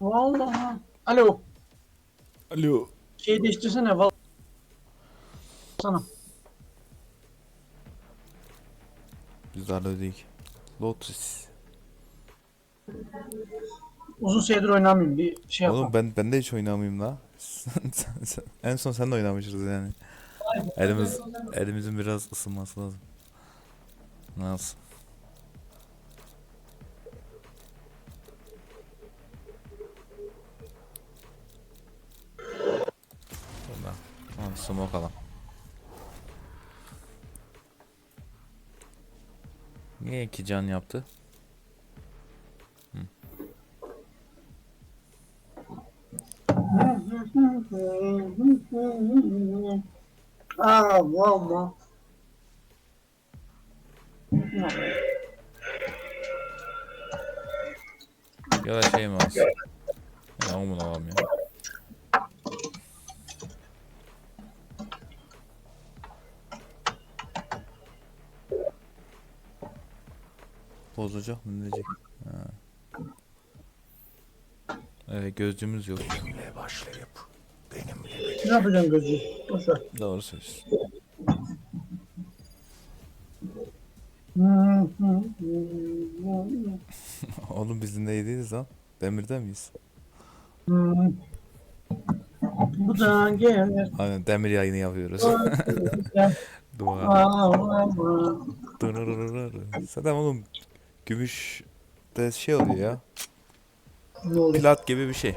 Vallahi. Alo. Alo. Şey değiştirsene val. Sana. Biz daha ödedik. Lotus. Uzun süredir oynamıyorum. Bir şey yapalım. Oğlum ben ben de hiç oynamayayım la. Sen- sen- sen- en son sen de oynamışız yani. Elimiz elimizin biraz ısınması lazım. Nasıl? Burada. Tamam, smoke alalım. Niye iki can yaptı? Aa valla. Ya da şey mi olsun? Ya onu alalım Bozacak mı ne diyecek? Ha. Evet gözcümüz yok. Ne yapacaksın gözü? Boş ver. Doğru söylüyorsun. Oğlum biz neyideyiz lan? Demirde miyiz? Bu da gelir. Aynen demir yayını yapıyoruz. Dua. Zaten oğlum gümüş de şey oluyor ya. Ne oluyor? Plat gibi bir şey.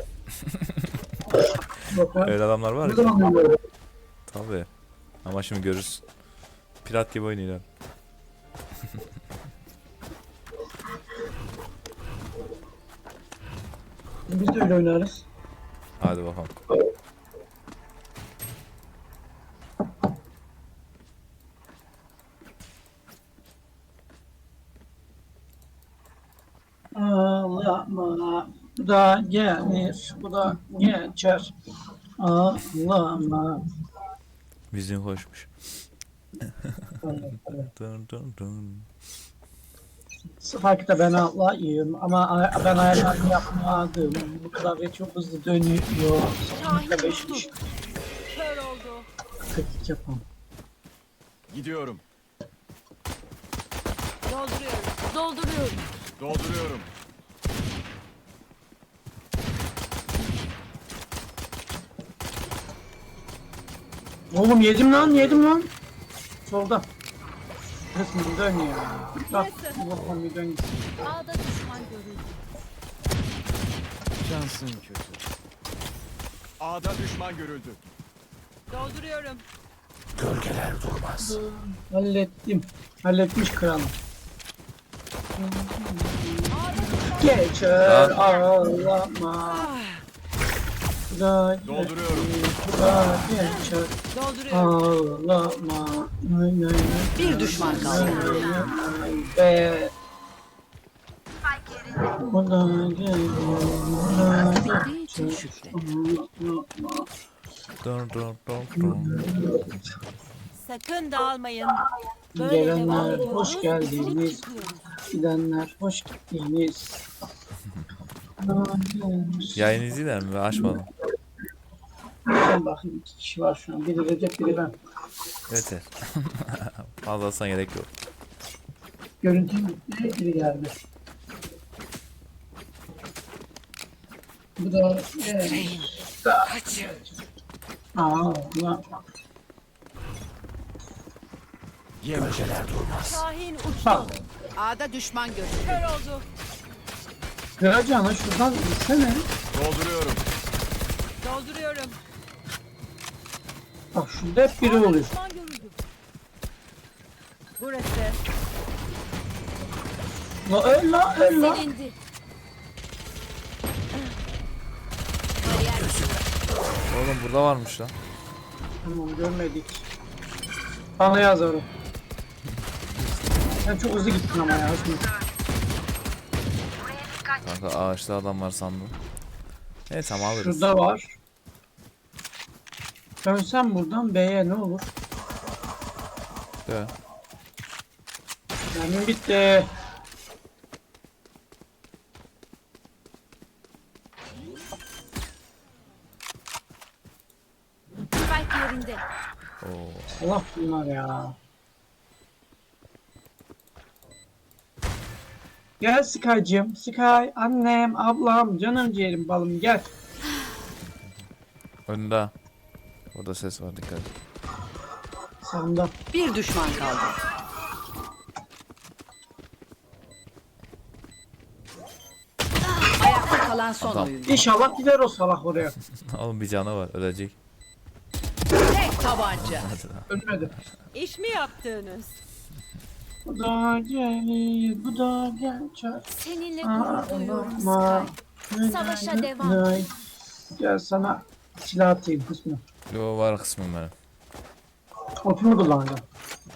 Öyle adamlar var ya. Tabii. Ama şimdi görürüz. Pirat gibi oynuyorlar. Biz de öyle oynarız. Hadi bakalım. Ağlama. Bu da gelir. Bu da geçer. Ağlama. Vizyon hoşmuş. Dın dın dın. Spike'da ben atlayayım ama ben ayarlarını yapmadım. Bu klavye çok hızlı dönüyor. Spike'da 5'miş. Kör oldu. 42 yapalım. Gidiyorum. Dolduruyorum. Dolduruyorum. Dolduruyorum. Oğlum yedim lan yedim lan. Solda. Kısmı dön ya. Bak bakalım bir dön. A'da düşman görüldü. Şansın kötü. A'da düşman görüldü. Dolduruyorum. Hallettim. Halletmiş kralım. Geçer ağlama. Da Dolduruyorum. da geçer ağlama. Bir düşman kaldı. Be. Ağlama. Dın dın. Sakın dağılmayın. Böyle devam Gelenler ediyoruz. hoş geldiniz. Çıkıyoruz. Gidenler hoş geldiniz. Yayın izliyorlar mı? Ben açmadım. Sen bakayım iki kişi var şu an. Biri Recep biri ben. Yeter. Fazlasına gerek yok. Görüntü gitti biri geldi. Bu da evet. Aa, ulan. Şahin uçtu. A'da düşman görüldü. Kör oldu. Kıracağına şuradan gitsene. Dolduruyorum. Dolduruyorum. Bak şurada hep biri oluyor. Burası. La öl la öl la. Silindi. Oğlum burada varmış lan. Tamam görmedik. Bana yazarım. Sen çok hızlı gittin ama ya. Şimdi. Kanka ağaçta adam var sandım. Evet tamam alırız. Şurada var. Dönsem buradan B'ye ne olur? Dön. Mermim bitti. Spike yerinde. Oo. Allah bunlar ya. Gel Sky'cığım. Sky annem, ablam, canım ciğerim, balım gel. Önde. Orada ses var dikkat. Sağımda. Bir düşman kaldı. Ayakta kalan son Adam. oyuncu. İnşallah gider o salak oraya. Oğlum bir canı var ölecek. Tek tabanca. Ölmedi. İş mi yaptığınız? Bu da gelir, bu da geçer. Seninle gurur duyuyorum Sky. Savaşa devam. Gel sana silah atayım kısmı. Yo var kısmım benim. Opumu kullanacağım.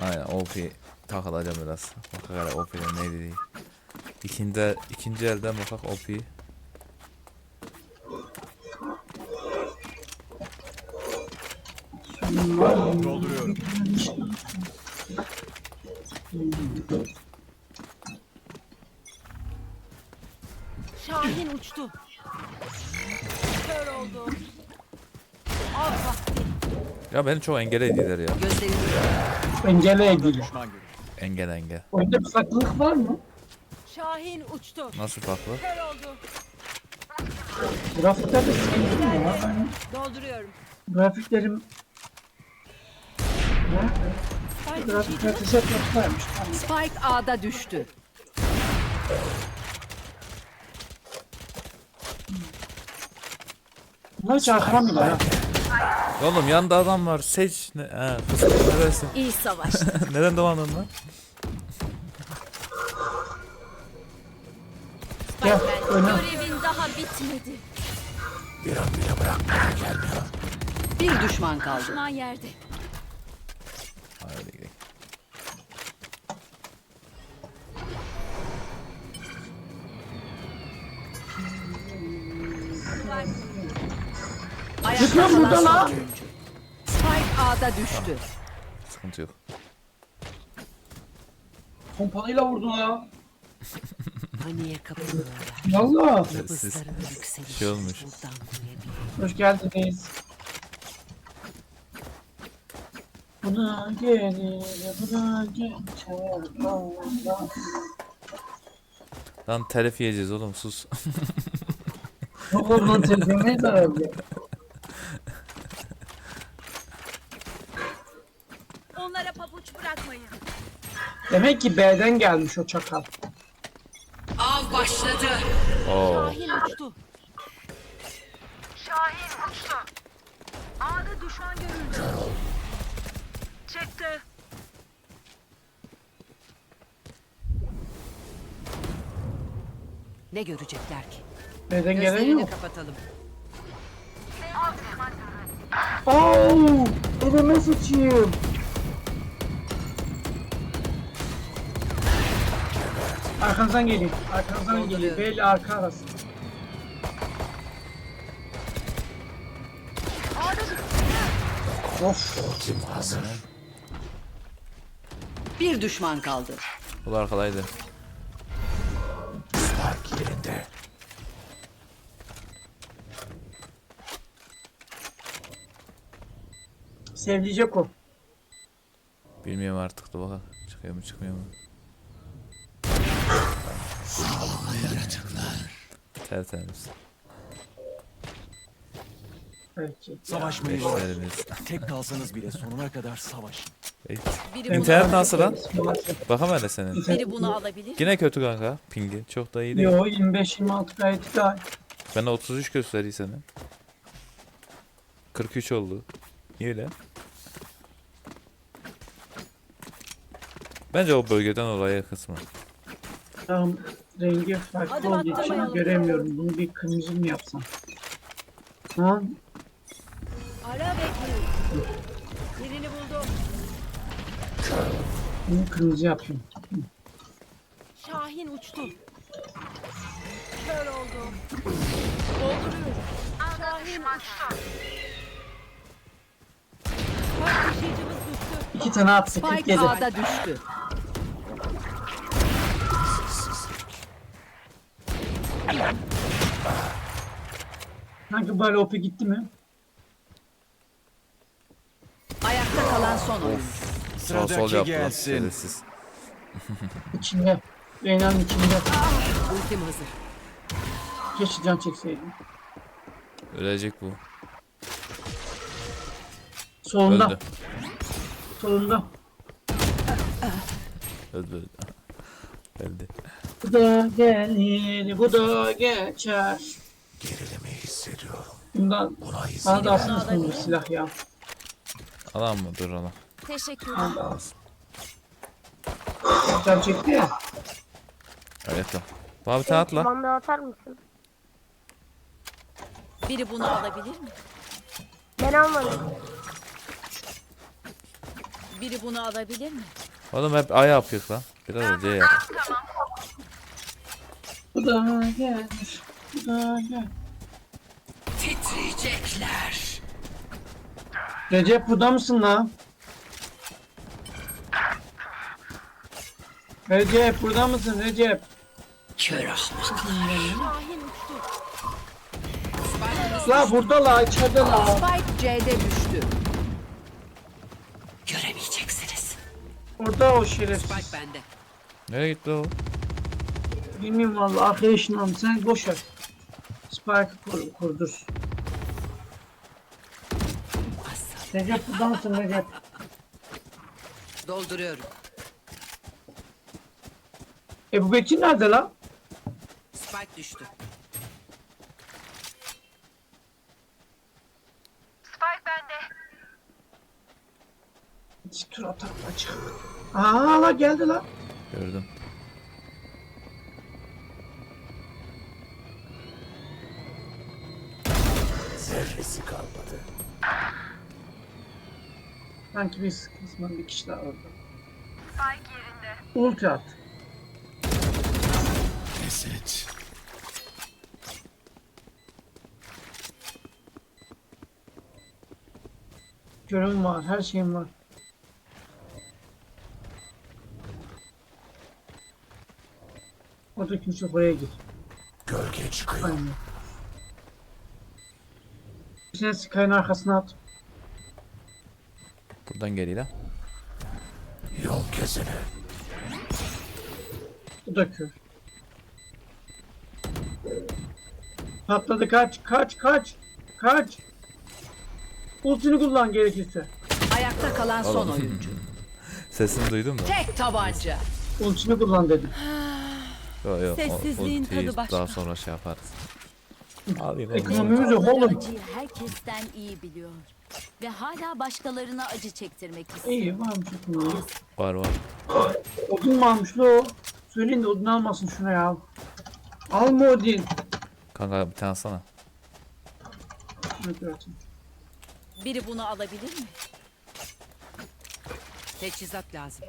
Aynen OP takılacağım biraz. Bakak hele OP'den neydi değil. İkinci, ikinci elden bakak OP'yi. Dolduruyorum. Şahin uçtu. Kör oldu. Ya beni çok engel ediyorlar ya. Engele edildi. Engel engel. Oyunda bir saklılık var mı? Şahin uçtu. Nasıl farklı? Kör oldu. Grafiklerde sıkıntı mı? Ben Dolduruyorum. grafiklerim... Ne? Spike Grafikler teşekkürlermiş. Tamam. Spike A'da düştü. Bunlar hiç arkamıyor ya. Oğlum yanında adam var. Seç. Ne? He, kısım neresin? İyi savaş. Neden dolandın lan? Gel, öne. Görevin daha bitmedi. Bir düşman kaldı. Düşman yerde. Kalan burada lan. oyuncu. Spike A'da düştü. Sıkıntı yok. Pompalıyla vurdun ya. Paniğe kapılıyorlar. Valla. Siz yükselişi şey olmuş. buradan duyabilir. Hoş geldiniz. Buna gelir, buna. Allah. Lan telif yiyeceğiz oğlum sus. Oğlum telefonuna zarar ya. Demek ki B'den gelmiş o çakal. Av başladı. Oo. Şahin uçtu. Ne görecekler ki? B'den gelen Gözlerini yok. kapatalım. Ooo! Elime sıçayım. Arkanızdan geliyor. Arkanızdan geliyor. Bel arka arası. Of. Bir düşman kaldı. Bu da arkadaydı. Sevdicek o. Bilmiyorum artık da bakalım. Çıkıyor mu çıkmıyor mu? Tertemiz. Belki. Savaşmayı bırak. Beşlerimiz. Tek kalsanız bile sonuna kadar savaşın. Biri bunu, İnternet nasıl lan? Bakalım hele senin. biri bunu alabilir. Yine kötü kanka. Pingi. Çok da iyi değil. Yo 25-26 gayet güzel. Ben 33 gösteriyor senin. 43 oldu. Niye öyle? Bence o bölgeden oraya kısmı. Tamam rengi farklı olduğu için göremiyorum. Bunu bir kırmızı mı yapsam? Ha? Ara bekleyin. Birini buldum. Bunu kırmızı yapayım. Şahin uçtu. Kör oldu. Dolduruyorum. Şahin uçtu. Taşıyıcımız düştü. İki tane attık. Spike gece. A'da düştü. Sanki böyle OP gitti mi? Ayakta kalan son oyuncu. Sağ sol Sıradaki yaptılar. gelsin. Şerefsiz. İçinde. Reyna'nın içinde. Ultim hazır. Keşke can çekseydim. Ölecek bu. Solunda. Öldü. Solunda. Öldü öldü. Öldü. Bu da gelir, bu da geçer. Gerilemeyi hissediyorum. Bundan Buna izin bana da asılsın bir silah ya. Alan mı? Dur alan. Teşekkürler. Bana da alsın. Can çekti ya. Evet tamam. Bana bir tane atla. Bana atar mısın? Biri bunu alabilir mi? Ben almadım. Biri bunu alabilir mi? Oğlum hep A yapıyor lan. Biraz da C yap. Bu da gelir, bu da gelir. Titriyecekler. Recep burada mısın lan? Recep burada mısın Recep? Kör ahmak. Şahin uçtu. La burada la içeride la. Spike C'de düştü. Göremeyeceksiniz. Orada o şerefsiz. Spike bende. Nereye gitti o? Bilmiyorum valla arkadaşınla sen boş ver. Spike kur, kurdur. Recep burada mısın Recep? Dolduruyorum. Ebu Bekir nerede lan? Spike düştü. Tur atak açık. Aa la geldi la. Gördüm. Zerresi kalmadı. Sanki bir kısmı bir kişi daha orada. Ulti at. Pes et. Görüm var, her şeyim var. Orada kimse oraya gir. Gölge çıkıyor. Aynen. Sen Sky'ın arkasına at. Buradan geliyor lan. Yol kesene. Bu da kör. Patladı kaç, kaç, kaç, kaç. Ultini kullan gerekirse. Ayakta kalan son Oğlum. oyuncu. Sesini duydum da. Tek tabanca. Ultini kullan dedim. Yok yok. o- Sessizliğin ultiyi tadı başka. Daha sonra şey yaparız. Alayım oğlum. Ekonomimiz yok oğlum. Acıyı herkesten iyi biliyor. Ve hala başkalarına acı çektirmek istiyor. İyi varmış ekonomi. Var var. Odun mu almış lo? Söyleyin de odun almasın şuna ya. Alma odun. Kanka bir tane sana. Evet, evet. Biri bunu alabilir mi? Teçhizat lazım.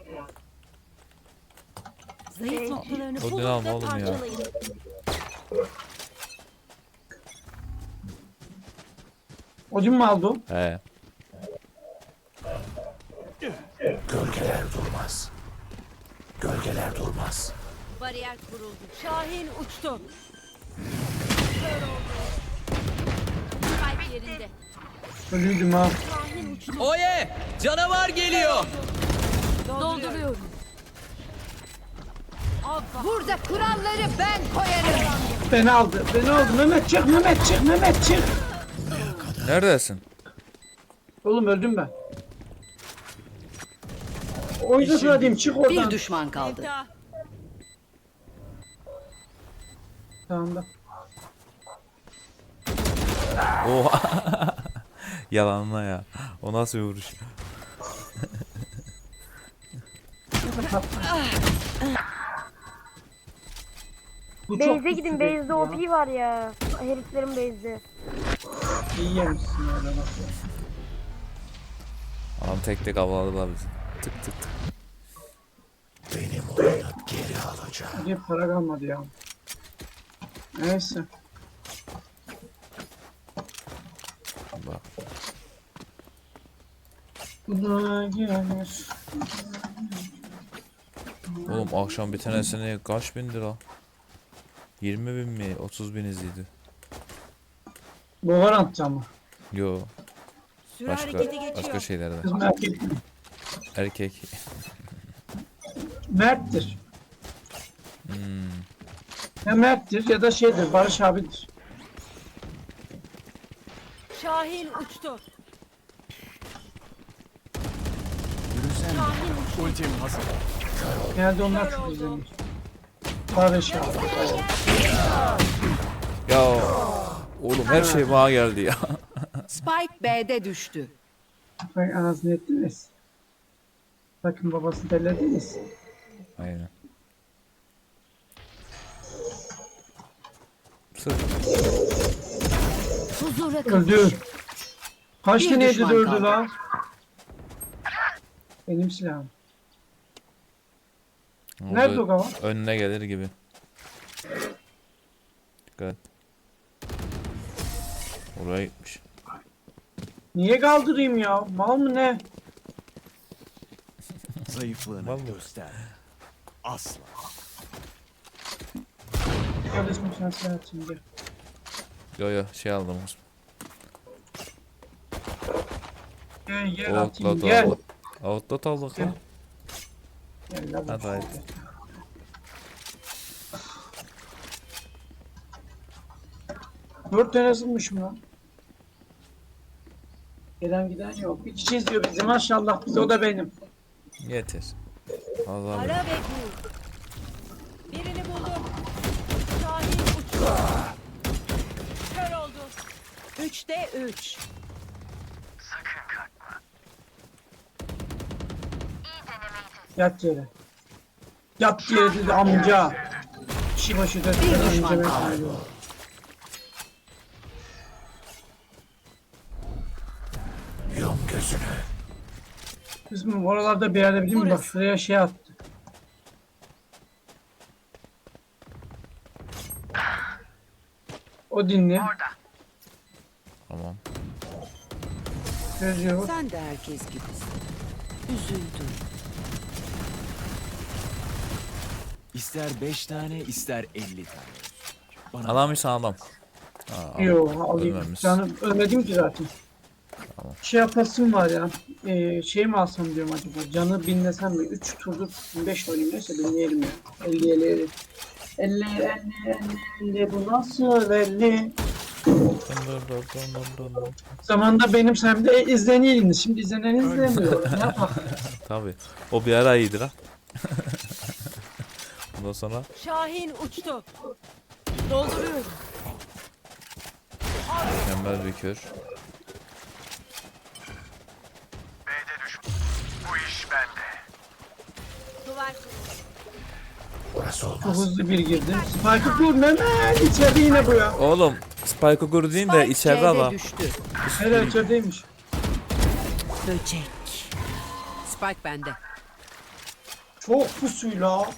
Zayıf noktalarını O bulun devam ve oğlum ya. Parçalayın. Odun mu aldı o? He. Gölgeler durmaz. Gölgeler durmaz. Bariyer kuruldu. Şahin uçtu. Spike yerinde. Ölüydüm ha. Şahin uçtu. Oye! Canavar geliyor! Dolduruyorum. Burada kuralları ben koyarım. Beni aldı. Beni aldı. Mehmet çık. Mehmet çık. Mehmet çık. Neredesin? Oğlum öldüm ben. O yüzden sana diyeyim çık oradan. Bir düşman kaldı. Tamam da. Oha. Yalanla ya. O nasıl bir vuruş? Bu çok Base'e gidin. güçlü Base'de ya. OP var ya. Heriflerin base'de. İyi yemişsin ya. bak. Adam tek tek avladılar bizi. Tık tık tık. Benim oyunu geri alacağım. Niye para kalmadı ya. Neyse. Bak. Bu da gelir. Oğlum akşam bir tanesine kaç bin lira? 20 bin mi? 30 bin izledi. Valorant mı? Yo. Süre Başka harekete geçiyor. başka şeylerde. Kız mı erkek. Mert'tir. Hmm. Ya Mert'tir ya da şeydir Barış abidir. Şahin uçtu. Yürüsene. Şahin uçtu. Ultim hazır. Genelde onlar çok izlenir. Barış abi. Ya oğlum her şey bana geldi ya. Spike B'de düştü. Bak anasını ettiniz. Bakın babasını dellediniz. Aynen. Sırf Huzura Öldü. Kaç Bir taneydi düşman dördü kaldı. lan? Benim silahım. Nerede o kavan? Önüne gelir gibi. Dikkat. Oraya gitmiş. Niye kaldırayım ya? Mal mı ne? Zayıflığını Vallahi. göster. Asla. Kardeşim sen silah atayım gel. Yo yo şey aldım. Gel gel atayım Outlaw gel. aldık. Outlaw aldık ya. Gel lan. Hadi hadi. Dört tane ısınmışım lan. Gelen giden yok. Bir kişi izliyor bizi maşallah biz o da benim. Yeter. Allah Ara ve. Birini buldum. Şahin uçtu. Kör oldu. Üçte üç. Yat yere. Yat yere dedi amca. Kişi başı da Bir amca düşman kaldı. Bizim oralarda bir yerde bileyim? Bak şuraya şey attı. O dinle. Tamam. Gözüyor. Sen de herkes gibisin. Üzüldüm. İster 5 tane ister 50 tane. Bana Alamışsan adam. Aa, Yo alayım. Ölmemiş. Canım ölmedim ki zaten. Şey yapasım var ya. Ee, şey mi alsam diyorum acaba. Canı binlesem mi? 3 turdur 5 oynayayım neyse binleyelim ya. 50 50 50. 50 50 50 50 bu nasıl 50? Zamanında benim semde izleniyordun. Şimdi izlenen izlemiyor. ne yapalım? Tabii. O bir ara iyidir ha. Ondan sonra Şahin uçtu. Dolduruyorum. mükemmel bir kör. Çok hızlı bir girdi. Spike'ı kur hemen içeride yine bu ya. Oğlum Spike'ı kur değil de içeride adam. düştü. Hele içerideymiş. Böcek. Spike bende. Çok pusuyla.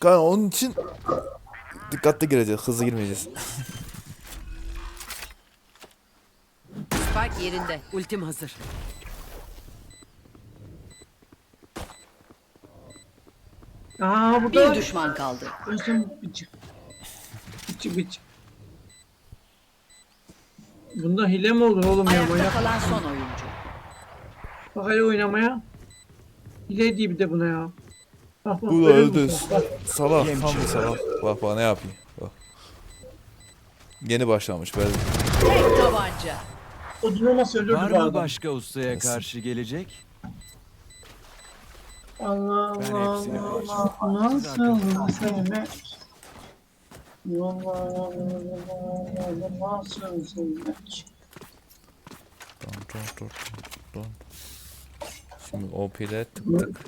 Kanka onun için dikkatli gireceğiz. Hızlı girmeyeceğiz. Spike yerinde. Ultim hazır. Aa burada Bir düşman kaldı. Özüm bıçık. Bıçık bıçık. Bunda hile mi olur oğlum ya Ayakta manyak? kalan son oyuncu. Bak hele oynamaya. Hile değil bir de buna ya. Bak bak. Bu da öldü. musun? Bak, Salak tam bir salak. Bak bak ne yapayım. Bak. Yeni başlamış böyle. Tek tabanca. o durmasa ölürdü var bu mı adam. başka ustaya karşı gelecek? Allah Allah Allah. Siz nasıl arkanızdan sevmek? Allah Allah Allah nasıl sevmek? Don, don, don, don. Şimdi OP'de tık tık.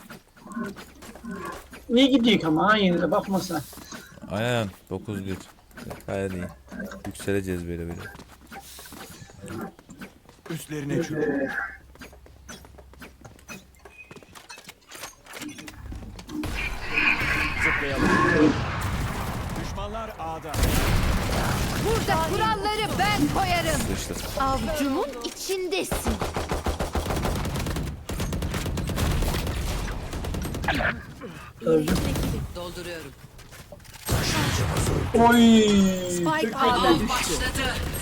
İyi gidiyor ama ha yine de bakma sen. Aynen 9-1. Gayet iyi. Yükseleceğiz böyle böyle. Üstlerine çök. Burada kuralları ben koyarım. Sıçtık. Avcumun içindesin. Öldüm. Dolduruyorum. Oy. Spike iyi. düştü.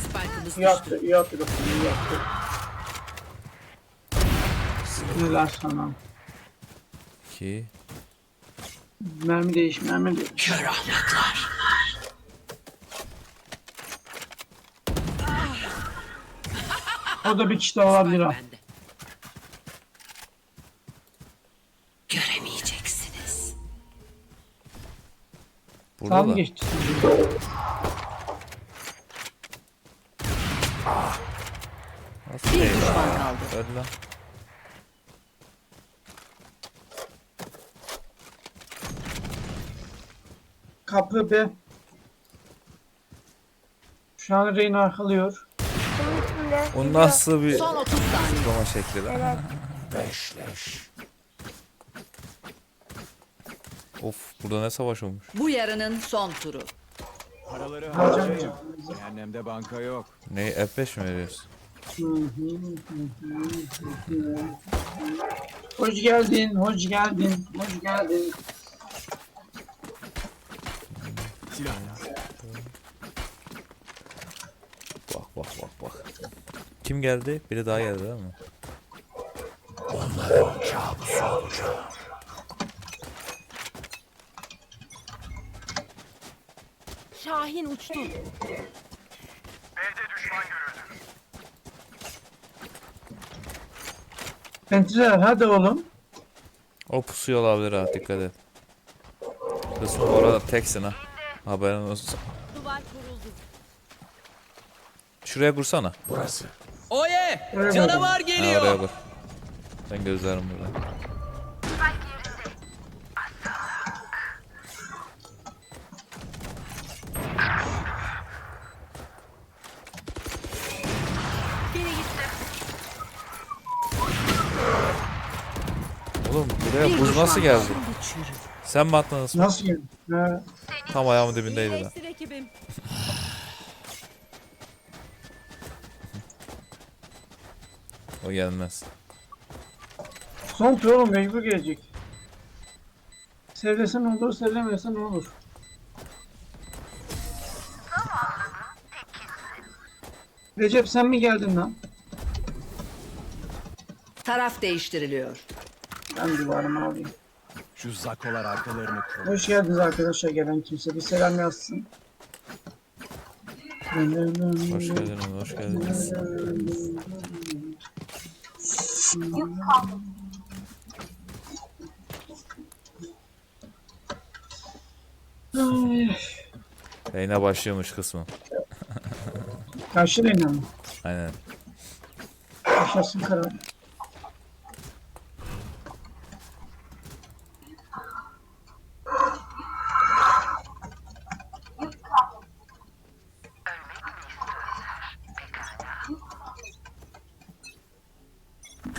Spike'ımız İyi attı, iyi attı dostum, iyi attı. Neler sana. 2 Mermi değiş, mermi değiş. O da bir kişi daha olabilir ha. Bende. Göremeyeceksiniz. Burada Tam da. geçti. Nasıl Bir değil düşman kaldı. Öl lan. Kapı B. Şu an Reyna arkalıyor. Üstünde. O nasıl bir Son 30 saniye. zıplama şekli lan? Evet. Beşleş. Of burada ne savaş olmuş. Bu yarının son turu. Paraları harcayın. Cehennemde banka yok. Ne F5 mi veriyorsun? Hoş geldin, hoş geldin, hoş geldin. Silah ya. Bak bak bak bak. Kim geldi? Biri daha geldi değil mi? Onların kabusu olacağım. Şahin uçtu. Pentreler hadi oğlum. O pusuyor olabilir ha dikkat et. Kısmı bu arada teksin ha. Haberin olsun. Duvar kuruldu. Şuraya kursana. Burası. Oraya Canavar Ha, oraya geliyor. kur. Ben gözlerim burada. Oğlum buraya buz nasıl geldi? Sen mi attın Osman? Nasıl yani? Ha, Tam ayağımın dibindeydi lan. O gelmez. son tur oğlum mecbur gelecek. Sevdesen olur, sevlemesen olur. Recep sen mi geldin lan? Taraf değiştiriliyor. Ben duvarımı alayım. Şu zakolar arkalarını kur. Hoş geldiniz arkadaşlar gelen kimse. Bir selam yazsın. Hoş geldiniz, hoş geldiniz. Ay, Reyna başlıyormuş kısmı. Karşı Reyna mı? Aynen. Yaşasın karar.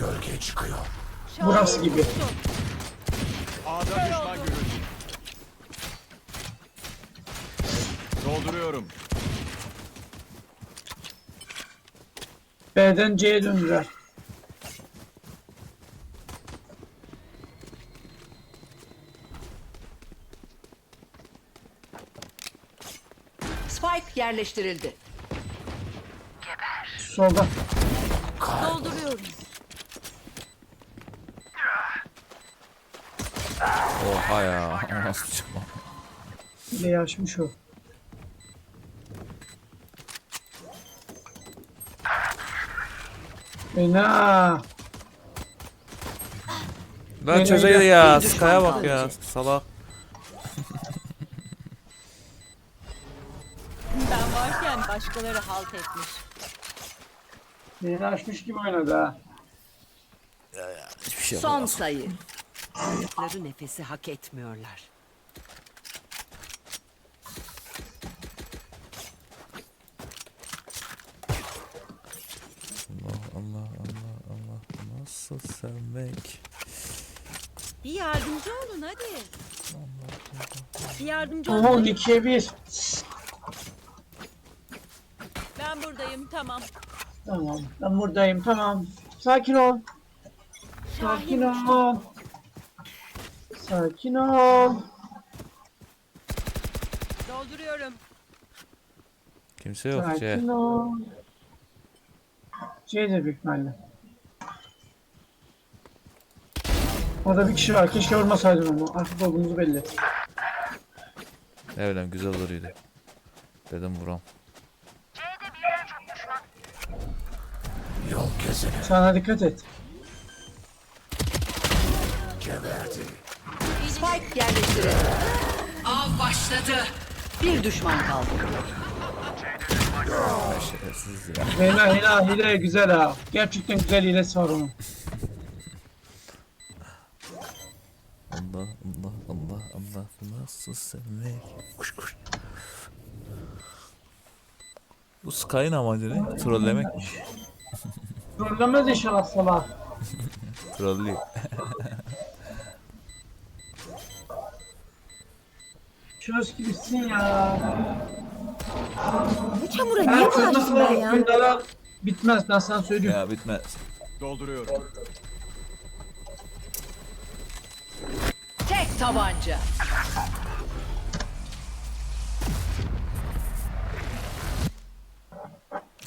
Gölge çıkıyor. Burası gibi. A'da düşman görüldü. Dolduruyorum. B'den C'ye döndüler. Spike yerleştirildi. Solda. Dolduruyorum. Oha ya. Nasıl çıkma? Bile açmış o. Reyna. Lan çözeydi ya. Sky'a bak ya. Salak. Ben varken başkaları halt etmiş. Reyna açmış gibi oynadı ha. Hiçbir şey Son yapamaz. sayı. Aldıkları nefesi hak etmiyorlar. Allah Allah Allah Allah. Nasıl sevmek? Bir yardımcı olun hadi. Bir yardımcı olun. 2'ye 1. Ben buradayım tamam. Tamam. Ben buradayım tamam. Sakin ol. Sakin Şahin ol. Sakin ol. Dolduruyorum. Kimse yok. Sakin ol. Şey de büyük ihtimalle. Orada bir kişi var. Keşke vurmasaydım onu. Artık olduğumuzu belli. Ne bileyim güzel olurdu. Dedim vuram. Yol kesene Sana dikkat et. geberdi. Spike yerleştirildi. Av başladı. Bir düşman kaldı. Şerefsiz ya. Hila hila hile güzel ha. Gerçekten güzel hilesi var onun. Allah Allah Allah Allah bu nasıl sevmek? Kuş kuş. Bu Sky'ın amacı ne? Trollemek mi? Trollemez inşallah sabah. Trollüyor. Çöz gibisin ya. Bu çamura niye bulaştın ben ya? oyunlara bitmez ben sana söylüyorum. ya bitmez. Dolduruyorum. Tek tabanca.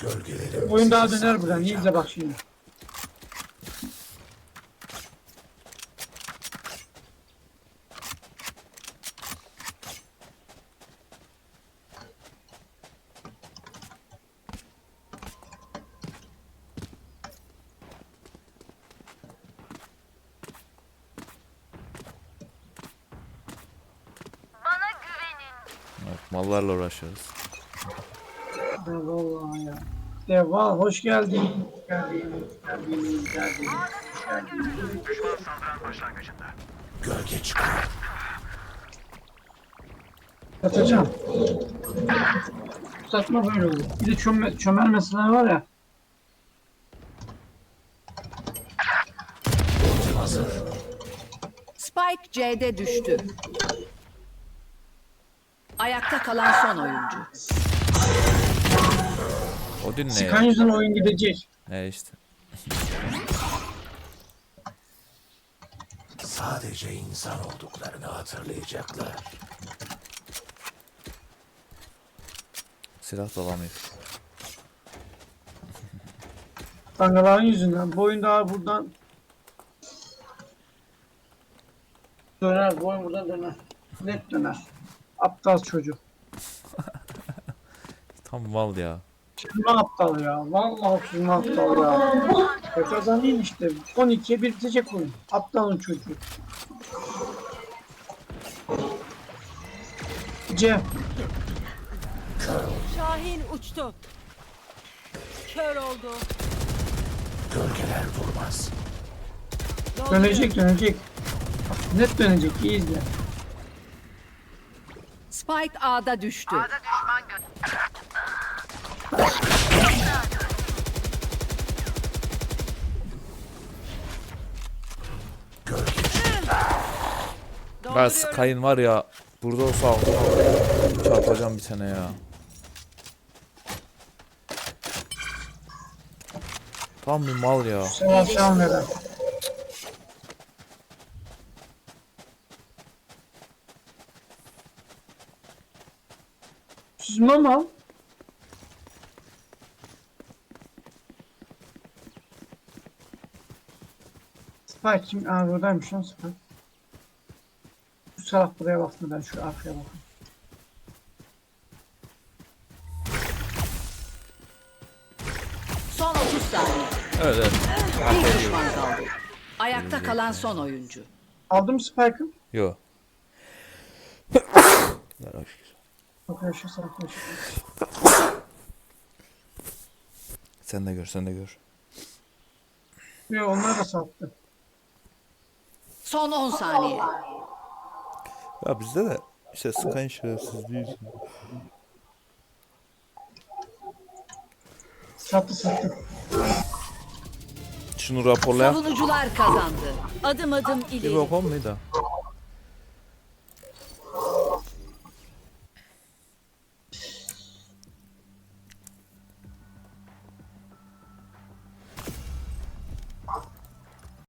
Gölgelerim Oyun daha döner buradan. İyi izle bak şimdi. Evet, mallarla uğraşıyoruz. Ya vallahi ya. Deval hoş geldin. Hoş geldin. Hoş geldin. Hoş geldin. Hoş geldin. gölge çıkıyor. Atacağım. Saçma böyle olur. Bir de çöme, çömer mesela var ya. Hazır. Spike C'de düştü. Ayakta kalan son oyuncu. Odin ne ya? yüzünden oyun gidecek. Ne işte. Sadece insan olduklarını hatırlayacaklar. Silah da alamıyor. Kangaların yüzünden. Bu oyun daha buradan döner. Bu oyun buradan döner. Net döner. Aptal çocuk. Tam mal ya. Kim aptal ya? Vallahi kim aptal ya? Ya kazanayım işte. 12'ye bir bitecek oyun. Aptalın çocuğu. C. Şahin uçtu. Kör oldu. Gölgeler durmaz. Dolduruyorum. Dönecek dönecek. Net dönecek. İyi izle. Spike A'da düştü. Ben Dolduruyorum. Sky'ın var ya burada olsa altıma çarpacağım bir tane ya. Tam bir mal ya. Savaşan veren. Süzme mal. Spike kim? Aa buradaymış lan Spike. Bu salak buraya baktı ben şu arkaya bakayım. Son 30 saniye. Evet evet. Bir düşman kaldı. Ayakta kalan son oyuncu. Aldın mı Spike'ı? Yo. Ver aşkım. Arkadaşlar arkadaşlar. Sen de gör sen de gör. Yok onlar da sattı. Son 10 saniye. Ya bizde de işte Sky'ın şerefsizliği yüzünden. Sattı sattı. Şunu raporlayak. Savunucular kazandı. Adım adım Bir ileri. bakalım mıydı?